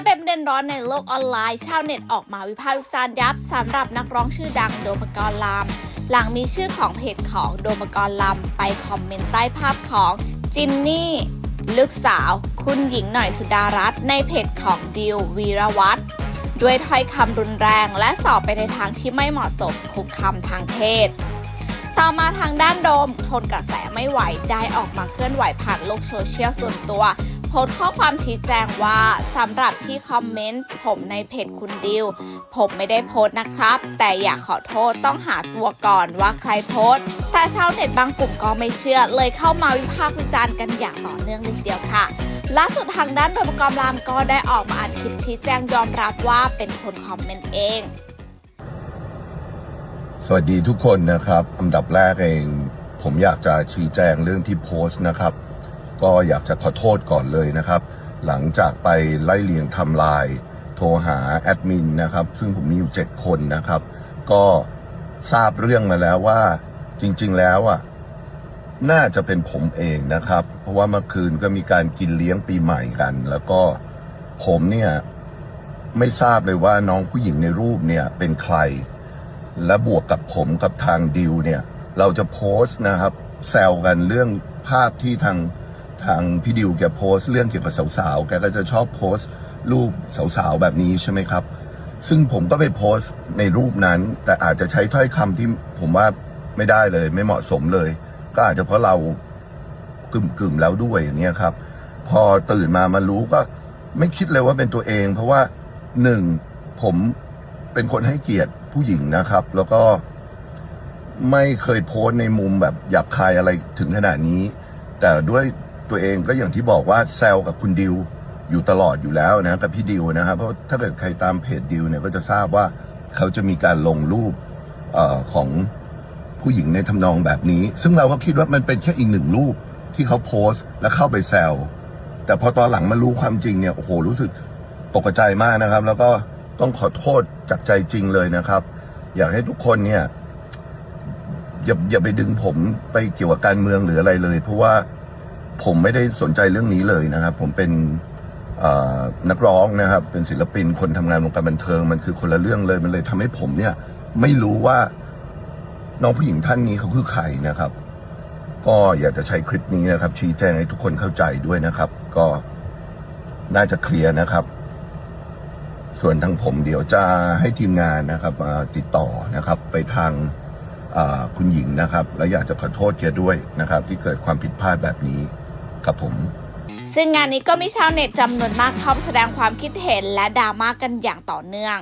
ายเป็นประเด็นร้อนในโลกออนไลน์ ชาวเน็ตออกมาวิพากษ์วิจารณ์ยับสำหรับนักร้องชื่อดังโดมกรลาม หลังมีชื่อของเพจของโดมกรลำไปคอมเมนต์ใต้ภาพของจินนี่ลูกสาว คุณหญิงหน่อยสุดารัตน์ในเพจของดิววีรวัตรด้วยถ้อยคำรุนแรงและสอบไปในทางที่ไม่เหมาะสมคุกคำทางเพศ ต่อมาทางด้านโดมทนกระแสไม่ไหวได้ออกมาเคลื่อนไหวผ่านโลกโซเชียลส่วนตัว โพสต์ข้อความชี้แจงว่าสำหรับที่คอมเมนต์ผมในเพจคุณดิว ผมไม่ได้โพสต์นะครับ แต่อยากขอโทษต้องหาตัวก่อนว่าใครโพสต์ แต่ชาวเน็ตบางกลุ่มก็ไม่เชื่อ เลยเข้ามาวิพากษ์วิจารณ์กันอย่างต่อเนื่องเลยเดียวค่ะล่าสุดทางด้านโดยประกอบรามก็ได้ออกมาอัดคลิปชี้แจงยอมรับว่าเป็นคนคอมเมนต์เอง สวัสดีทุกคนนะครับอันดับแรกเอง ผมอยากจะชี้แจงเรื่องที่โพสต์นะครับ ก็อยากจะขอโทษก่อนเลยนะครับ หลังจากไปไล่เลียงทำลาย โทรหาแอดมินนะครับ ซึ่งผมมีอยู่ 7 คนนะครับ ก็ทราบเรื่องมาแล้วว่าจริง ๆ แล้วอะน่าจะเป็นผมเองนะครับ เพราะว่าเมื่อคืนก็มีการกินเลี้ยงปีใหม่กัน แล้วก็ผมเนี่ยไม่ทราบเลยว่าน้องผู้หญิงในรูปเนี่ยเป็นใคร และบวกกับผมกับทางดิวเนี่ย เราจะโพสต์นะครับแซวกันเรื่องภาพที่ทาง ทางพี่ดิวแกโพสต์เรื่องเกี่ยวกับสาวๆ แกก็จะชอบโพสต์รูปสาวๆ แบบนี้ใช่ไหมครับ ซึ่งผมก็ไปโพสต์ในรูปนั้น แต่อาจจะใช้ถ้อยคำที่ผมว่าไม่ได้เลย ไม่เหมาะสมเลย ก็อาจจะเพราะเรากึ่มๆแล้วด้วยอย่างเนี้ยครับ พอตื่นมามารู้ก็ไม่คิดเลยว่าเป็นตัวเอง เพราะว่าหนึ่งผมเป็นคนให้เกียรติผู้หญิงนะครับ แล้วก็ไม่เคยโพสต์ในมุมแบบหยาบคายอะไรถึงขนาดนี้ แต่ด้วย ตัวเองก็อย่างที่บอกว่าแซวกับคุณดิวอยู่ตลอดอยู่แล้วนะกับพี่ดิวนะครับเพราะถ้าเกิดใครตามเพจดิวเนี่ยก็จะทราบว่าเขาจะมีการลงรูปออของผู้หญิงในทำนองแบบนี้ ซึ่งเราก็คิดว่ามันเป็นแค่อีกหนึ่งรูปที่เขาโพสต์แล้วเข้าไปแซวแต่พอตอนหลังมารู้ความจริงเนี่ยโอ้โหรู้สึกตกใจมากนะครับ แล้วก็ต้องขอโทษจากใจจริงเลยนะครับ อยากให้ทุกคนเนี่ยอย่าอย่าไปดึงผมไปเกี่ยวกับการเมืองหรืออะไรเลย เพราะว่า ผมไม่ได้สนใจเรื่องนี้เลยนะครับ ผมเป็นนักร้องนะครับ เป็นศิลปินคนทำงานวงการบันเทิงมันคือคนละเรื่องเลยมันเลยทำให้ผมเนี่ย ไม่รู้ว่าน้องผู้หญิงท่านนี้เขาคือใครนะครับ ก็อยากจะใช้คลิปนี้นะครับ ชี้แจงให้ทุกคนเข้าใจด้วยนะครับ ก็น่าจะเคลียร์นะครับ ส่วนทางผมเดี๋ยวจะให้ทีมงานนะครับติดต่อนะครับ ไปทางคุณหญิงนะครับ แล้วอยากจะขอโทษแกด้วยนะครับ ที่เกิดความผิดพลาดแบบนี้ ครับผมซึ่งงานนี้ก็มีชาวเน็ตจำนวนมากเข้ามาแสดงความคิดเห็นและดราม่ากกันอย่างต่อเนื่อง